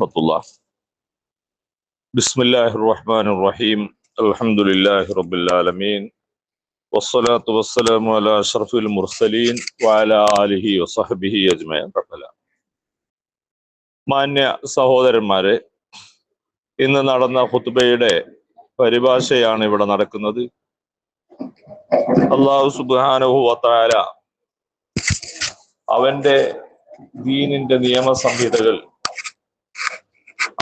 വറഹമത്തുള്ള ബിസ്മില്ലാഹി റഹ്മാൻ റഹീം അലഹമുല്ലാഹി റബുല്ലാലമീൻ വസ്സലാത്തു വസ്സലാമു അല അഷറഫുൽ മുർസലീൻ വാല അലിഹി വസഹബിഹി അജ്മയൻ മാന്യ സഹോദരന്മാരെ ഇന്ന് നടന്ന ഹുത്ബയുടെ പരിഭാഷയാണ് ഇവിടെ നടക്കുന്നത്. അള്ളാഹു സുബാനുഹു വത്താല അവന്റെ ദീനിന്റെ നിയമസംഹിതകൾ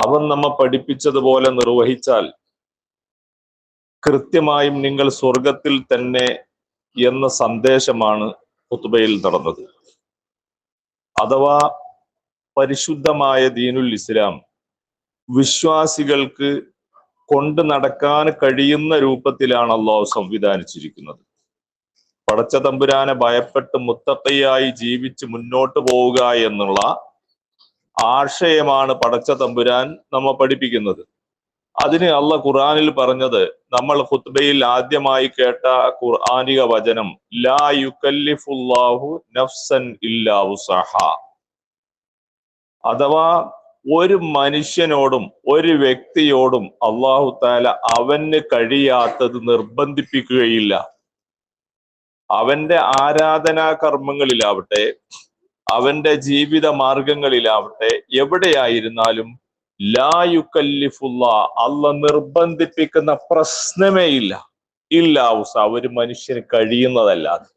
അവൻ നമ്മെ പഠിപ്പിച്ചതുപോലെ നിർവഹിച്ചാൽ കൃത്യമായും നിങ്ങൾ സ്വർഗത്തിൽ തന്നെ എന്ന സന്ദേശമാണ് കുത്തുബയിൽ നടന്നത്. അഥവാ പരിശുദ്ധമായ ദീനുൽ ഇസ്ലാം വിശ്വാസികൾക്ക് കൊണ്ട് നടക്കാൻ കഴിയുന്ന രൂപത്തിലാണ് അള്ളാഹു സംവിധാനിച്ചിരിക്കുന്നത്. പടച്ച തമ്പുരാനെ ഭയപ്പെട്ട് മുത്തക്കയായി ജീവിച്ച് മുന്നോട്ട് പോവുക എന്നുള്ള ആശയമാണ് പടച്ച തമ്പുരാൻ നമ്മെ പഠിപ്പിക്കുന്നത്. അതിന് അള്ള ഖുറാനിൽ പറഞ്ഞത് നമ്മൾ ഖുത്ബയിൽ ആദ്യമായി കേട്ട ഖുർആാനിക വചനം ലാ യുക്കല്ലിഫുല്ലാഹു നഫ്സൻ ഇല്ലാ സഹ അഥവാ ഒരു മനുഷ്യനോടും ഒരു വ്യക്തിയോടും അള്ളാഹു താല അവന് കഴിയാത്തത് നിർബന്ധിപ്പിക്കുകയില്ല. അവന്റെ ആരാധനാ കർമ്മങ്ങളിലാവട്ടെ അവന്റെ ജീവിത മാർഗങ്ങളിലാവട്ടെ എവിടെയായിരുന്നാലും ലായുക്കല്ലിഫുള്ള അല്ല നിർബന്ധിപ്പിക്കുന്ന പ്രശ്നമേ ഇല്ല. ഇല്ല ഉസ ഒരു മനുഷ്യന് കഴിയുന്നതല്ലാതെ.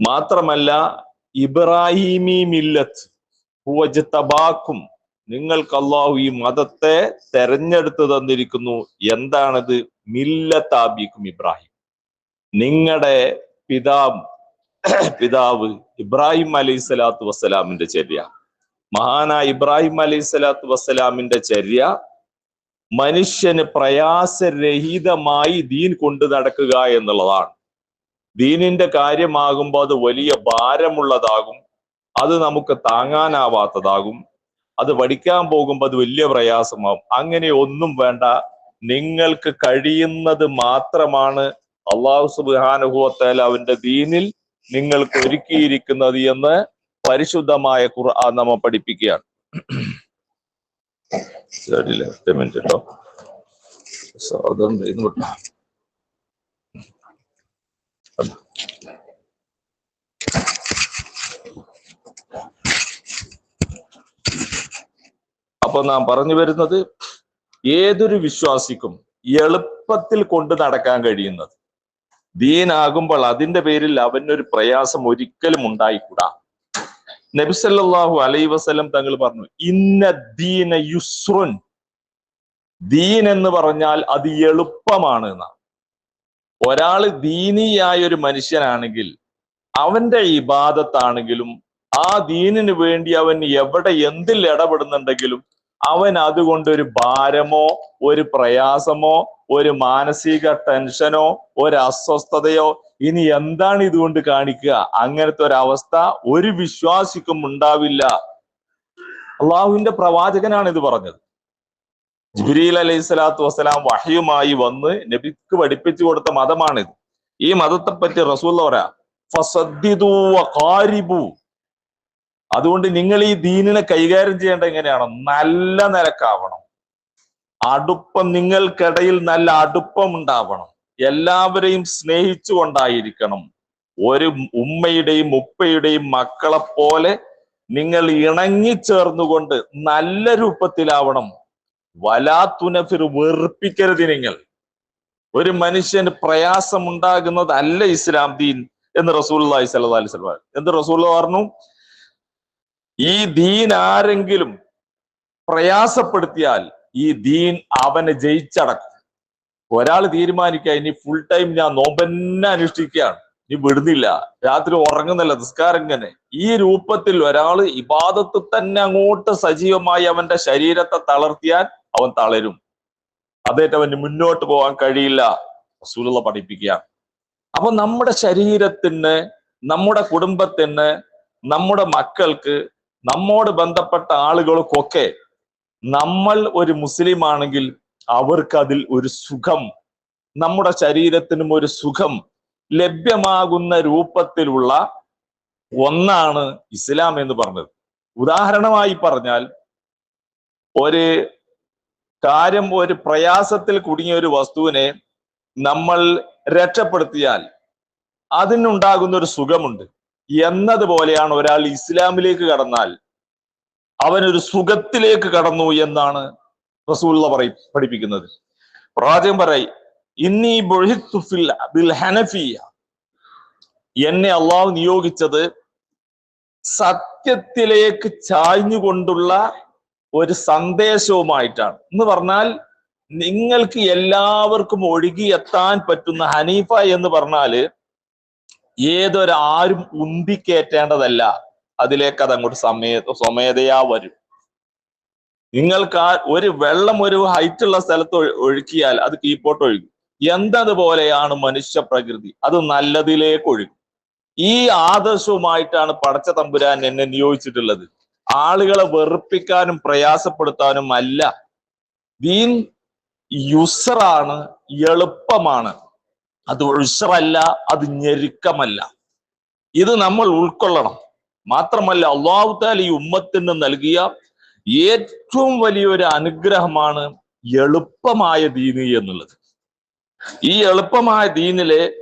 മാത്രമല്ല ഇബ്രാഹിമി മില്ലത്ത് തബാക്കും നിങ്ങൾക്ക് അള്ളാഹു ഈ മതത്തെ തെരഞ്ഞെടുത്ത് തന്നിരിക്കുന്നു. എന്താണത്? മില്ലത്താബിക്കും ഇബ്രാഹിം. നിങ്ങളുടെ പിതാവ് പിതാവ് ഇബ്രാഹിം അലൈഹി സ്വലാത്തു വസ്സലാമിന്റെ ചര്യ. മഹാനായ ഇബ്രാഹിം അലൈഹി സ്വലാത്തു വസ്സലാമിന്റെ ചര്യ മനുഷ്യന് പ്രയാസരഹിതമായി ദീൻ കൊണ്ടു നടക്കുക എന്നുള്ളതാണ്. ദീനിന്റെ കാര്യമാകുമ്പോൾ അത് വലിയ ഭാരമുള്ളതാകും. അത് നമുക്ക് താങ്ങാനാവാത്തതാകും. അത് പഠിക്കാൻ പോകുമ്പോൾ അത് വലിയ പ്രയാസമാവും അങ്ങനെ ഒന്നും വേണ്ട. നിങ്ങൾക്ക് കഴിയുന്നത് മാത്രമാണ് അള്ളാഹു സുബാനുഭവത്താൽ അവന്റെ ദീനിൽ നിങ്ങൾക്ക് ഒരുക്കിയിരിക്കുന്നത് എന്ന് പരിശുദ്ധമായ ഖുർആൻ നമ്മ പഠിപ്പിക്കുകയാണ്. അപ്പൊ നാം പറഞ്ഞു വരുന്നത് ഏതൊരു വിശ്വാസിക്കും എളുപ്പത്തിൽ കൊണ്ട് നടക്കാൻ കഴിയുന്നത്? ദീനാകുമ്പോൾ അതിന്റെ പേരിൽ അവനൊരു പ്രയാസം ഒരിക്കലും ഉണ്ടായിക്കൂടാ. നബിസല്ലാഹു അലൈ വസ്ലം തങ്ങൾ പറഞ്ഞു ഇന്ന ദീന യുസ്രുൻ ദീൻ എന്ന് പറഞ്ഞാൽ അത് എളുപ്പമാണ് എന്നാണ് ഒരാൾ ദീനിയായ ഒരു മനുഷ്യനാണെങ്കിൽ അവന്റെ ഇബാദത്താണെങ്കിലും ആ ദീനിന് വേണ്ടി അവൻ എവിടെ എന്തിൽ ഇടപെടുന്നുണ്ടെങ്കിലും അവൻ അതുകൊണ്ട് ഒരു ഭാരമോ ഒരു പ്രയാസമോ ഒരു മാനസിക ടെൻഷനോ ഒരു അസ്വസ്ഥതയോ ഇനി എന്താണ് ഇതുകൊണ്ട് കാണിക്കുക? അങ്ങനത്തെ ഒരു അവസ്ഥ ഒരു വിശ്വാസിക്കും ഉണ്ടാവില്ല. അള്ളാഹുവിന്റെ പ്രവാചകനാണ് ഇത് പറഞ്ഞത്. ജിബ്രീൽ അലൈഹി സ്വലാത്തു വസ്സലാം വഹയുമായി വന്ന് നബിക്ക് പഠിപ്പിച്ചു കൊടുത്ത മതമാണിത്. ഈ മതത്തെ പറ്റി റസൂൽ പറയാ അതുകൊണ്ട് നിങ്ങൾ ഈ ദീനിനെ കൈകാര്യം ചെയ്യേണ്ട എങ്ങനെയാണോ? നല്ല നിലക്കാവണം അടുപ്പം നിങ്ങൾക്കിടയിൽ നല്ല അടുപ്പം ഉണ്ടാവണം. എല്ലാവരെയും സ്നേഹിച്ചുകൊണ്ടായിരിക്കണം. ഒരു ഉമ്മയുടെയും ഉപ്പയുടെയും മക്കളെ പോലെ നിങ്ങൾ ഇണങ്ങിച്ചേർന്നുകൊണ്ട് നല്ല രൂപത്തിലാവണം. വലാത്തുനഫിർ വെറുപ്പിക്കരുത് നിങ്ങൾ. ഒരു മനുഷ്യന് പ്രയാസം ഉണ്ടാകുന്നതല്ല ഇസ്ലാം ദീൻ എന്ന് റസൂൽ അലൈഹി സ്വലം എന്ത് റസൂൽ പറഞ്ഞു? ഈ ദീൻ ആരെങ്കിലും പ്രയാസപ്പെടുത്തിയാൽ ഈ ദീൻ അവനെ ജയിച്ചടക്കും. ഒരാൾ തീരുമാനിക്കുക ഇനി ഫുൾ ടൈം ഞാൻ നോമ്പന്നെ അനുഷ്ഠിക്കുകയാണ് ഇനി വിടുന്നില്ല രാത്രി ഉറങ്ങുന്നില്ല നിസ്കാരം ഇങ്ങനെ. ഈ രൂപത്തിൽ ഒരാൾ ഇബാദത്ത് തന്നെ അങ്ങോട്ട് സജീവമായി അവന്റെ ശരീരത്തെ തളർത്തിയാൽ അവൻ തളരും. അതേറ്റ് അവന് മുന്നോട്ട് പോകാൻ കഴിയില്ല റസൂലുള്ള പഠിപ്പിക്കുക അപ്പൊ നമ്മുടെ ശരീരത്തിന് നമ്മുടെ കുടുംബത്തിന് നമ്മുടെ മക്കൾക്ക് നമ്മോട് ബന്ധപ്പെട്ട ആളുകൾക്കൊക്കെ നമ്മൾ ഒരു മുസ്ലിം ആണെങ്കിൽ അവർക്ക് അതിൽ ഒരു സുഖം നമ്മുടെ ശരീരത്തിനും ഒരു സുഖം ലഭ്യമാകുന്ന രൂപത്തിലുള്ള ഒന്നാണ് ഇസ്ലാം എന്ന് പറഞ്ഞത്. ഉദാഹരണമായി പറഞ്ഞാൽ ഒരു കാര്യം ഒരു പ്രയാസത്തിൽ കുടുങ്ങിയ ഒരു വസ്തുവിനെ നമ്മൾ രക്ഷപ്പെടുത്തിയാൽ അതിനുണ്ടാകുന്ന ഒരു സുഖമുണ്ട്. എന്നതുപോലെയാണ് ഒരാൾ ഇസ്ലാമിലേക്ക് കടന്നാൽ അവനൊരു സുഖത്തിലേക്ക് കടന്നു എന്നാണ് റസൂള്ള പറയും പഠിപ്പിക്കുന്നത്. പ്രവാചകൻ പറയും ഇന്നി ബിൽ ഹനഫിയ എന്നെ അള്ളാഹു നിയോഗിച്ചത് സത്യത്തിലേക്ക് ചായ്ഞ്ഞുകൊണ്ടുള്ള ഒരു സന്ദേശവുമായിട്ടാണ്. എന്ന് പറഞ്ഞാൽ നിങ്ങൾക്ക് എല്ലാവർക്കും ഒഴുകി എത്താൻ പറ്റുന്ന ഹനീഫ എന്ന് പറഞ്ഞാൽ ഏതൊരാരും ഉന്തിക്കേറ്റേണ്ടതല്ല അതിലേക്ക് അത് അങ്ങോട്ട് സമയ സ്വമേധയാ വരും. നിങ്ങൾക്ക് ആ ഒരു വെള്ളം ഒരു ഹൈറ്റ് ഉള്ള സ്ഥലത്ത് ഒഴു- ഒഴുക്കിയാൽ അത് കീപ്പോട്ട് ഒഴുകും. എന്തതുപോലെയാണ് മനുഷ്യ പ്രകൃതി? അത് നല്ലതിലേക്ക് ഒഴുകും. ഈ ആദർശവുമായിട്ടാണ് പടച്ച തമ്പുരാൻ എന്നെ നിയോഗിച്ചിട്ടുള്ളത്. ആളുകളെ വെറുപ്പിക്കാനും പ്രയാസപ്പെടുത്താനും അല്ല. ദീൻ യുസറാണ് എളുപ്പമാണ്. അത് ഉഷറല്ല അത് ഞെരുക്കമല്ല. ഇത് നമ്മൾ ഉൾക്കൊള്ളണം. മാത്രമല്ല അള്ളാഹുത്താൽ ഈ ഉമ്മത്തിന് നൽകിയ ഏറ്റവും വലിയൊരു അനുഗ്രഹമാണ് എളുപ്പമായ ദീനി എന്നുള്ളത്. ഈ എളുപ്പമായ ദീനിലെ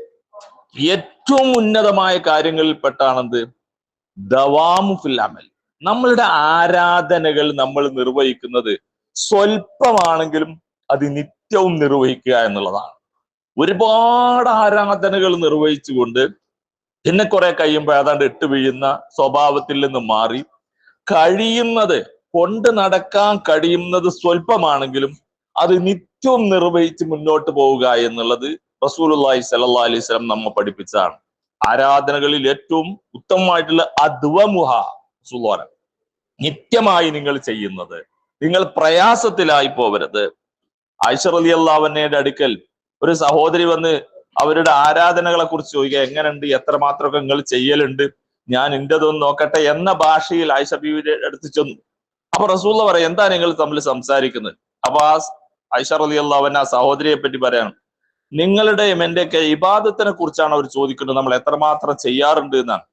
ഏറ്റവും ഉന്നതമായ കാര്യങ്ങളിൽപ്പെട്ടാണെന്ത്? ദവാമു ഫിൽ അമൽ. നമ്മളുടെ ആരാധനകൾ നമ്മൾ നിർവഹിക്കുന്നത് സ്വൽപ്പമാണെങ്കിലും അത് നിത്യവും നിർവഹിക്കുക എന്നുള്ളതാണ്. ഒരുപാട് ആരാധനകൾ നിർവഹിച്ചുകൊണ്ട് പിന്നെ കുറെ കഴിയുമ്പോൾ ഏതാണ്ട് ഇട്ട് വീഴുന്ന സ്വഭാവത്തിൽ നിന്ന് മാറി. കഴിയുന്നത് കൊണ്ട് നടക്കാൻ കഴിയുന്നത് സ്വല്പമാണെങ്കിലും അത് നിത്യവും നിർവഹിച്ച് മുന്നോട്ട് പോവുക എന്നുള്ളത് റസൂലുള്ളാഹി സ്വല്ലല്ലാഹി അലൈഹി വസല്ലം നമ്മെ പഠിപ്പിച്ചതാണ്. ആരാധനകളിൽ ഏറ്റവും ഉത്തമമായിട്ടുള്ള അധ്വമുഹ സുലോന നിത്യമായി നിങ്ങൾ ചെയ്യുന്നത് നിങ്ങൾ പ്രയാസത്തിലായി പോവരുത്. ഐശ്വർ അലി അള്ളാവന്നയുടെ അടുക്കൽ ഒരു സഹോദരി വന്ന് അവരുടെ ആരാധനകളെ കുറിച്ച് ചോദിക്കുക എങ്ങനെയുണ്ട്? എത്രമാത്രമൊക്കെ നിങ്ങൾ ചെയ്യലുണ്ട്? ഞാൻ ഇന്റതൊന്ന് നോക്കട്ടെ എന്ന ഭാഷയിൽ ആയിഷ ബീവിയുടെ അടുത്ത് ചെന്നു. അപ്പൊ റസൂള്ള പറയാം എന്താ നിങ്ങൾ തമ്മിൽ സംസാരിക്കുന്നത്? അപ്പൊ ആ ഐഷ അള്ളാവൻ ആ സഹോദരിയെ പറ്റി പറയാണ്. നിങ്ങളുടെയും എന്റെയൊക്കെ ഇബാദത്തിനെ കുറിച്ചാണ് അവർ ചോദിക്കുന്നത്. നമ്മൾ എത്രമാത്രം ചെയ്യാറുണ്ട് എന്നാണ്.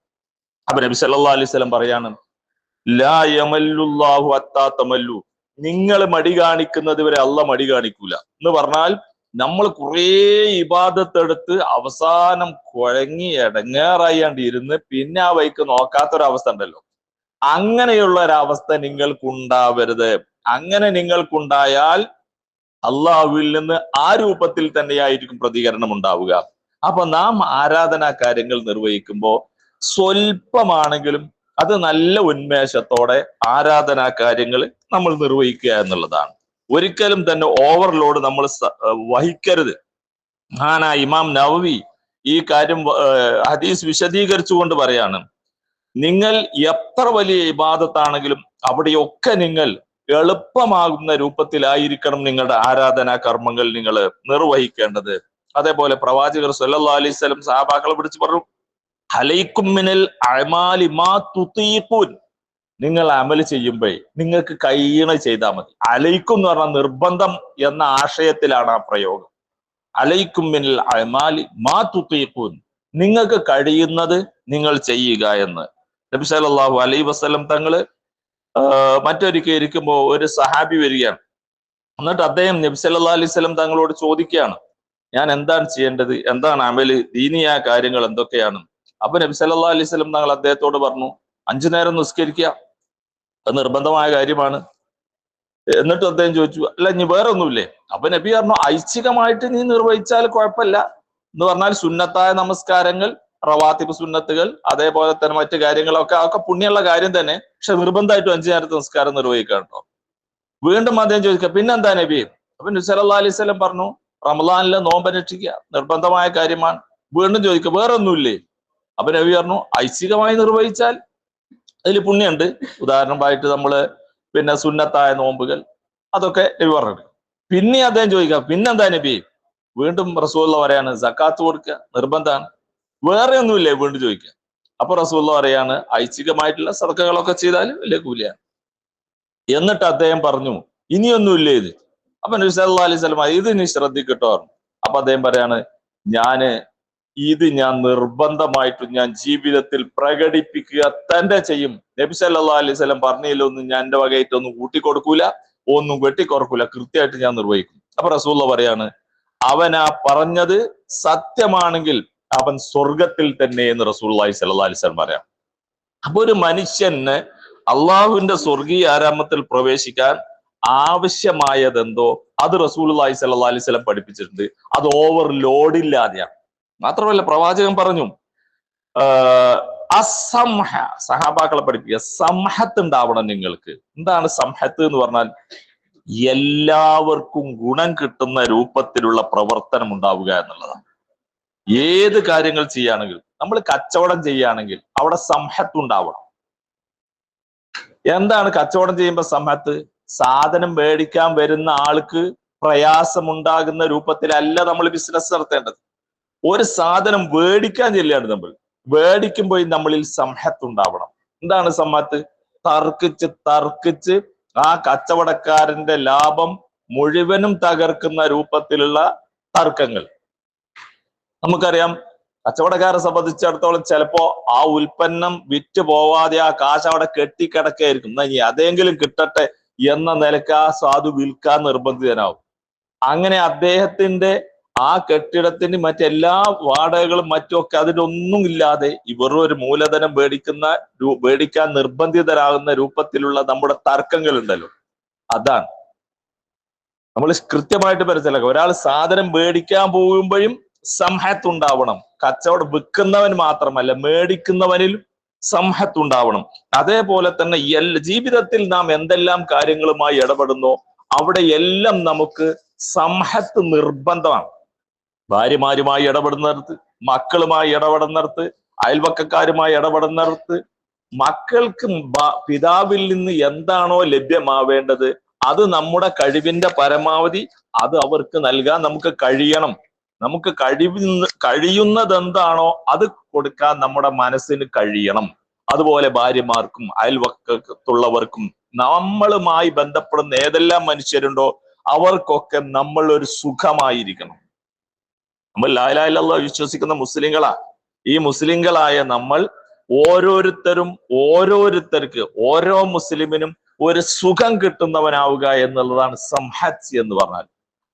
അപ്പൊ നബി സല്ലാ അലൈഹി സ്വലം പറയാണ് നിങ്ങൾ മടി കാണിക്കുന്നത് വരെ അല്ല മടി കാണിക്കൂല. എന്ന് പറഞ്ഞാൽ നമ്മൾ കുറേ ഇബാദത്തെടുത്ത് അവസാനം കുഴങ്ങി ഇടങ്ങേറായാണ്ട് ഇരുന്ന് പിന്നെ ആ വൈക്ക് നോക്കാത്തൊരവസ്ഥ ഉണ്ടല്ലോ. അങ്ങനെയുള്ള ഒരവസ്ഥ നിങ്ങൾക്കുണ്ടാവരുത്. അങ്ങനെ നിങ്ങൾക്കുണ്ടായാൽ അള്ളാഹുവിൽ നിന്ന് ആ രൂപത്തിൽ തന്നെയായിരിക്കും പ്രതികരണം ഉണ്ടാവുക. അപ്പൊ നാം ആരാധനാ കാര്യങ്ങൾ നിർവഹിക്കുമ്പോൾ സ്വല്പമാണെങ്കിലും അത് നല്ല ഉന്മേഷത്തോടെ ആരാധനാ കാര്യങ്ങൾ നമ്മൾ നിർവഹിക്കുക എന്നുള്ളതാണ്. ഒരിക്കലും തന്നെ ഓവർലോഡ് നമ്മൾ വഹിക്കരുത്. മഹാനായ ഇമാം നവവി ഈ കാര്യം ഹദീസ് വിശദീകരിച്ചുകൊണ്ട് പറയാണ്. നിങ്ങൾ എത്ര വലിയ ഇബാദത്താണെങ്കിലും അവിടെയൊക്കെ നിങ്ങൾ എളുപ്പമാകുന്ന രൂപത്തിലായിരിക്കണം നിങ്ങളുടെ ആരാധനാ കർമ്മങ്ങൾ നിങ്ങൾ നിർവഹിക്കേണ്ടത്. അതേപോലെ പ്രവാചകർ സല്ലല്ലാഹു അലൈഹി വസല്ലം സഹാബാക്കളെ പിടിച്ച് പറഞ്ഞു ഹലൈക്കും മിനൽ അമാലി മാ തുതീഖൂൻ നിങ്ങൾ അമൽ ചെയ്യുമ്പോൾ നിങ്ങൾക്ക് കഴിയണ ചെയ്താൽ മതി. അലൈക്കും എന്ന് പറഞ്ഞ നിർബന്ധം എന്ന ആശയത്തിലാണ് ആ പ്രയോഗം. അലൈക്കും മിനിൽ അമാലി മാ തുത്തീക്കൂൻ നിങ്ങൾക്ക് കഴിയുന്നത് നിങ്ങൾ ചെയ്യുക എന്ന്. നബി സല്ലല്ലാഹു അലൈഹി വസല്ലം തങ്ങൾ മറ്റൊരിക്കൽ ഇരിക്കുമ്പോൾ ഒരു സഹാബി വരികയാണ്. എന്നിട്ട് അദ്ദേഹം നബി സല്ലല്ലാഹു അലൈഹി വസല്ലം തങ്ങളോട് ചോദിക്കുകയാണ് ഞാൻ എന്താണ് ചെയ്യേണ്ടത്? എന്താണ് അമൽ ദീനിയായ കാര്യങ്ങൾ എന്തൊക്കെയാണ്? അപ്പൊ നബി സല്ലല്ലാഹു അലൈഹി വസല്ലം തങ്ങൾ അദ്ദേഹത്തോട് പറഞ്ഞു അഞ്ചു നേരം നിസ്കരിക്കുക അത് നിർബന്ധമായ കാര്യമാണ്. എന്നിട്ട് അദ്ദേഹം ചോദിച്ചു അല്ല ഇനി വേറെ ഒന്നുമില്ലേ അപ്പൊ നബി പറഞ്ഞു ഐച്ഛികമായിട്ട് നീ നിർവഹിച്ചാൽ കുഴപ്പമില്ല. എന്ന് പറഞ്ഞാൽ സുന്നത്തായ നമസ്കാരങ്ങൾ റവാത്തിബ് സുന്നത്തുകൾ അതേപോലെ തന്നെ മറ്റു കാര്യങ്ങളൊക്കെ അതൊക്കെ പുണ്യമുള്ള കാര്യം തന്നെ. പക്ഷെ നിർബന്ധമായിട്ടും അഞ്ചു നേരത്തെ നമസ്കാരം നിർവഹിക്കാം കേട്ടോ. വീണ്ടും അദ്ദേഹം ചോദിക്കുക പിന്നെന്താ നബി? അപ്പൊ നുസലല്ലാ അലൈഹി വസല്ലം പറഞ്ഞു റമദാനിലെ നോമ്പ് അനുഷ്ഠിക്കുക നിർബന്ധമായ കാര്യമാണ്. വീണ്ടും ചോദിക്കുക വേറെ ഒന്നുമില്ലേ അപ്പൊ നബി പറഞ്ഞു ഐച്ഛികമായി നിർവഹിച്ചാൽ അതിൽ പുണ്യമുണ്ട് ഉദാഹരണമായിട്ട് നമ്മൾ പിന്നെ സുന്നത്തായ നോമ്പുകൾ അതൊക്കെ നബി പറഞ്ഞു പിന്നെ അദ്ദേഹം ചോദിക്കുക പിന്നെന്താ നബി? വീണ്ടും റസൂള്ള പറയാണ് സക്കാത്ത് കൊടുക്കുക നിർബന്ധമാണ്. വേറെ ഒന്നുമില്ലേ വീണ്ടും ചോദിക്കുക? അപ്പൊ റസൂള്ള പറയാണ് ഐച്ഛികമായിട്ടുള്ള സദക്കകളൊക്കെ ചെയ്താലും വലിയ കൂലിയാണ്. എന്നിട്ട് അദ്ദേഹം പറഞ്ഞു ഇനിയൊന്നുമില്ലേ ഇത്? അപ്പൊ നബി സല്ലല്ലാഹു അലൈഹി വസല്ലം ഇത് ഇനി ശ്രദ്ധിക്കട്ടോ അപ്പൊ അദ്ദേഹം പറയാണ് ഞാൻ ഇത് ഞാൻ നിർബന്ധമായിട്ട് ഞാൻ ജീവിതത്തിൽ പ്രകടിപ്പിക്കുക തന്നെ ചെയ്യും. നബി സല്ലാ അലൈഹി പറഞ്ഞതിൽ ഒന്നും ഞാൻ എന്റെ വകയായിട്ടൊന്നും കൂട്ടിക്കൊടുക്കൂല ഒന്നും വെട്ടിക്കുറക്കൂല. കൃത്യമായിട്ട് ഞാൻ നിർവഹിക്കും. അപ്പൊ റസൂള്ള പറയാണ് അവൻ ആ പറഞ്ഞത് സത്യമാണെങ്കിൽ അവൻ സ്വർഗത്തിൽ തന്നെ എന്ന് റസൂള്ളി സല്ലാ അലിസ്ലം പറയാം. അപ്പൊ ഒരു മനുഷ്യന് അള്ളാഹുവിന്റെ സ്വർഗീയ ആരാമത്തിൽ പ്രവേശിക്കാൻ ആവശ്യമായതെന്തോ അത് റസൂലി സല്ലാ അലൈഹി സ്വലം പഠിപ്പിച്ചിട്ടുണ്ട്. അത് ഓവർ ലോഡില്ലാതെയാണ് മാത്രമല്ല പ്രവാചകൻ പറഞ്ഞു അസംഹ സഹാബാക്കളെ പഠിപ്പിക്കുക സംഹത്ത് ഉണ്ടാവണം നിങ്ങൾക്ക്. എന്താണ് സംഹത്ത് എന്ന് പറഞ്ഞാൽ എല്ലാവർക്കും ഗുണം കിട്ടുന്ന രൂപത്തിലുള്ള പ്രവർത്തനം ഉണ്ടാവുക എന്നുള്ളതാണ്. ഏത് കാര്യങ്ങൾ ചെയ്യുകയാണെങ്കിൽ നമ്മൾ കച്ചവടം ചെയ്യുകയാണെങ്കിൽ അവിടെ സംഹത്ത് ഉണ്ടാവണം. എന്താണ് കച്ചവടം ചെയ്യുമ്പോൾ സംഹത്ത്? സാധനം മേടിക്കാൻ വരുന്ന ആൾക്ക് പ്രയാസമുണ്ടാകുന്ന രൂപത്തിലല്ല നമ്മൾ ബിസിനസ് നടത്തേണ്ടത്. ഒരു സാധനം വേടിക്കാൻ ചെല്ലുകയാണ് നമ്മൾ. വേടിക്കുമ്പോൾ നമ്മളിൽ സംഹത്ത് ഉണ്ടാവണം. എന്താണ് സമ്മത്ത് തർക്കിച്ച് തർക്കിച്ച് ആ കച്ചവടക്കാരന്റെ ലാഭം മുഴുവനും തകർക്കുന്ന രൂപത്തിലുള്ള തർക്കങ്ങൾ. നമുക്കറിയാം കച്ചവടക്കാരെ സംബന്ധിച്ചിടത്തോളം ചിലപ്പോ ആ ഉൽപ്പന്നം വിറ്റ് പോവാതെ ആ കാശ് അവിടെ കെട്ടിക്കിടക്കായിരിക്കും. എന്നാ ഇനി അതെങ്കിലും കിട്ടട്ടെ എന്ന നിലയ്ക്ക് ആ സാധു വിൽക്കാൻ നിർബന്ധിതനാവും. അങ്ങനെ അദ്ദേഹത്തിന്റെ ആ കെട്ടിടത്തിന് മറ്റെല്ലാ വാടകകളും മറ്റുമൊക്കെ ഒന്നും ഇല്ലാതെ ഇവർ ഒരു മൂലധനം മേടിക്കുന്ന മേടിക്കാൻ നിർബന്ധിതരാകുന്ന രൂപത്തിലുള്ള നമ്മുടെ തർക്കങ്ങൾ ഉണ്ടല്ലോ അതാണ്. നമ്മൾ കൃത്യമായിട്ട് മനസ്സിലാക്കുക ഒരാൾ സാധനം മേടിക്കാൻ പോകുമ്പോഴും സംഹത്ത് ഉണ്ടാവണം. കച്ചവടം വിൽക്കുന്നവൻ മാത്രമല്ല മേടിക്കുന്നവനിൽ സംഹത്ത് ഉണ്ടാവണം. അതേപോലെ തന്നെ ജീവിതത്തിൽ നാം എന്തെല്ലാം കാര്യങ്ങളുമായി ഇടപെടുന്നോ അവിടെ എല്ലാം നമുക്ക് സംഹത്ത് നിർബന്ധമാണ്. ഭാര്യമാരുമായി ഇടപെടുന്നിടത്ത് മക്കളുമായി ഇടപെടുന്നിടത്ത് അയൽവക്കക്കാരുമായി ഇടപെടുന്നിടത്ത് മക്കൾക്ക് പിതാവിൽ നിന്ന് എന്താണോ ലഭ്യമാവേണ്ടത് അത് നമ്മുടെ കഴിവിന്റെ പരമാവധി അത് അവർക്ക് നൽകാൻ നമുക്ക് കഴിയണം. നമുക്ക് കഴിവ് കഴിയുന്നത് എന്താണോ അത് കൊടുക്കാൻ നമ്മുടെ മനസ്സിന് കഴിയണം. അതുപോലെ ഭാര്യമാർക്കും അയൽവക്കത്തുള്ളവർക്കും നമ്മളുമായി ബന്ധപ്പെടുന്ന ഏതെല്ലാം മനുഷ്യരുണ്ടോ അവർക്കൊക്കെ നമ്മൾ ഒരു സുഖമായിരിക്കണം. നമ്മൾ ലാലായില്ല വിശ്വസിക്കുന്ന മുസ്ലിങ്ങളാ. ഈ മുസ്ലിങ്ങളായ നമ്മൾ ഓരോരുത്തരും ഓരോരുത്തർക്ക് ഓരോ മുസ്ലിമിനും ഒരു സുഖം കിട്ടുന്നവനാവുക എന്നുള്ളതാണ് സംഹത്ത് എന്ന് പറഞ്ഞാൽ.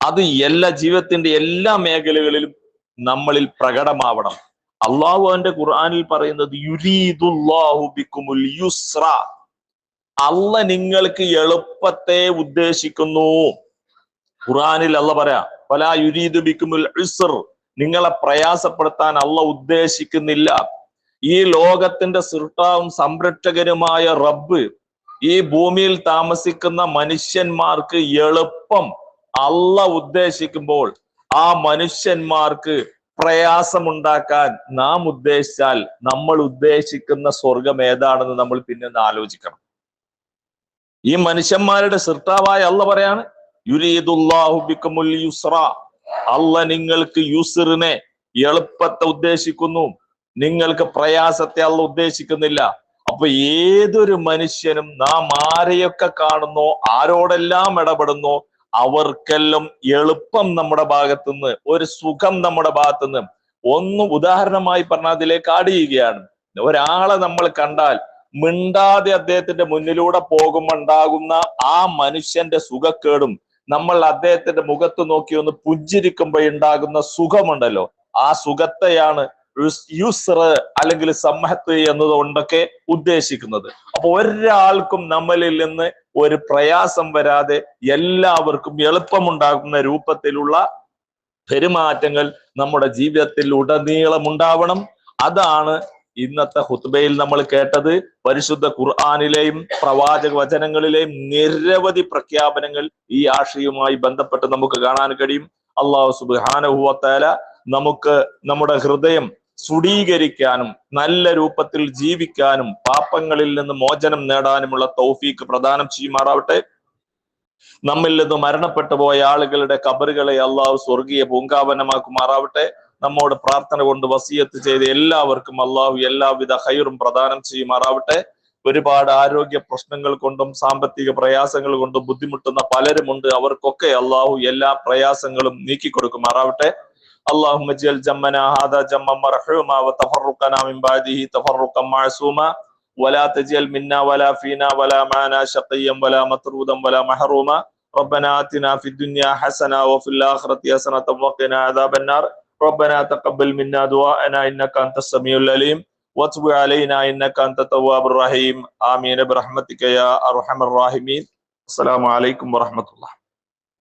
അത് എല്ലാ ജീവിതത്തിന്റെ എല്ലാ മേഖലകളിലും നമ്മളിൽ പ്രകടമാവണം. അള്ളാഹു അവന്റെ ഖുർആാനിൽ പറയുന്നത് യുരീദുല്ലാഹു നിങ്ങൾക്ക് എളുപ്പത്തെ ഉദ്ദേശിക്കുന്നു. ഖുർആാനിൽ അല്ല പറയാ നിങ്ങളെ പ്രയാസപ്പെടുത്താൻ അല്ല ഉദ്ദേശിക്കുന്നില്ല. ഈ ലോകത്തിന്റെ സൃഷ്ടാവും സംരക്ഷകനുമായ റബ്ബ് ഈ ഭൂമിയിൽ താമസിക്കുന്ന മനുഷ്യന്മാർക്ക് എളുപ്പം അല്ല ഉദ്ദേശിക്കുമ്പോൾ ആ മനുഷ്യന്മാർക്ക് പ്രയാസമുണ്ടാക്കാൻ നാം ഉദ്ദേശിച്ചാൽ നമ്മൾ ഉദ്ദേശിക്കുന്ന സ്വർഗം ഏതാണെന്ന് നമ്മൾ പിന്നെ ഒന്ന് ആലോചിക്കണം. ഈ മനുഷ്യന്മാരുടെ സൃഷ്ടാവായ അള്ള പറയാണ് യുരീദുല്ലാഹു യുസ്ര അല്ല നിങ്ങൾക്ക് യുസിറിനെ എളുപ്പത്തെ ഉദ്ദേശിക്കുന്നു. നിങ്ങൾക്ക് പ്രയാസത്തെ അല്ല ഉദ്ദേശിക്കുന്നില്ല. അപ്പൊ ഏതൊരു മനുഷ്യനും നാം ആരെയൊക്കെ കാണുന്നോ ആരോടെല്ലാം ഇടപെടുന്നോ അവർക്കെല്ലാം എളുപ്പം നമ്മുടെ ഭാഗത്തുനിന്ന് ഒരു സുഖം നമ്മുടെ ഭാഗത്തുനിന്ന് ഒന്ന് ഉദാഹരണമായി പറഞ്ഞാൽ അതിലേക്ക് ആഡ് ചെയ്യുകയാണ് ഒരാളെ നമ്മൾ കണ്ടാൽ മിണ്ടാതെ അദ്ദേഹത്തിന്റെ മുന്നിലൂടെ പോകുമ്പോൾ ഉണ്ടാകുന്ന ആ മനുഷ്യന്റെ സുഖക്കേടും നമ്മൾ അദ്ദേഹത്തിന്റെ മുഖത്ത് നോക്കി ഒന്ന് പുഞ്ചിരിക്കുമ്പോൾ ഉണ്ടാകുന്ന സുഖമുണ്ടല്ലോ. ആ സുഖത്തെയാണ് യുസ്ര അല്ലെങ്കിൽ സമ്മഹത്ത് എന്നതുകൊണ്ടൊക്കെ ഉദ്ദേശിക്കുന്നത്. അപ്പൊ ഒരാൾക്കും നമ്മളിൽ നിന്ന് ഒരു പ്രയാസം വരാതെ എല്ലാവർക്കും എളുപ്പമുണ്ടാകുന്ന രൂപത്തിലുള്ള പെരുമാറ്റങ്ങൾ നമ്മുടെ ജീവിതത്തിൽ ഉടനീളം ഉണ്ടാവണം. അതാണ് ഇന്നത്തെ ഹുത്ബയിൽ നമ്മൾ കേട്ടത് പരിശുദ്ധ ഖുർആാനിലെയും പ്രവാചക വചനങ്ങളിലെയും നിരവധി പ്രഖ്യാപനങ്ങൾ ഈ ആശയവുമായി ബന്ധപ്പെട്ട് നമുക്ക് കാണാൻ കഴിയും. അള്ളാഹു സുബാനുഭവത്താല നമുക്ക് നമ്മുടെ ഹൃദയം സുടീകരിക്കാനും നല്ല രൂപത്തിൽ ജീവിക്കാനും പാപ്പങ്ങളിൽ നിന്ന് മോചനം നേടാനുമുള്ള തൗഫീക്ക് പ്രദാനം ചെയ്യുമാറാവട്ടെ. നമ്മിൽ നിന്ന് മരണപ്പെട്ടു പോയ ആളുകളുടെ കബറുകളെ അള്ളാഹു സ്വർഗീയ പൂങ്കാവനമാക്കുമാറാവട്ടെ. നമ്മോട് പ്രാർത്ഥന കൊണ്ട് വസീയത്ത് ചെയ്ത എല്ലാവർക്കും അള്ളാഹു എല്ലാവിധ ഹൈറും പ്രദാനം ചെയ്യുമാറാവട്ടെ ഒരുപാട് ആരോഗ്യ പ്രശ്നങ്ങൾ കൊണ്ടും സാമ്പത്തിക പ്രയാസങ്ങൾ കൊണ്ടും ബുദ്ധിമുട്ടുന്ന പലരുമുണ്ട് അവർക്കൊക്കെ അള്ളാഹു എല്ലാ പ്രയാസങ്ങളും നീക്കി കൊടുക്കുമാറാവട്ടെ اللهم اجعل جمنا هذا جما مرحوما وتفرقنا من بعده تفرقا معصوما ولا تجعل منا ولا فينا ولا معنا شقيا ولا مطرودا ولا محروما ربنا آتنا في الدنيا حسنة وفي الآخرة حسنة وقنا عذاب النار ربنا تقبل منا دعاءنا إنك أنت السميع العليم. وتب علينا إنك أنت التواب الرحيم. آمين. برحمتك يا أرحم الراحمين. السلام عليكم ورحمة الله.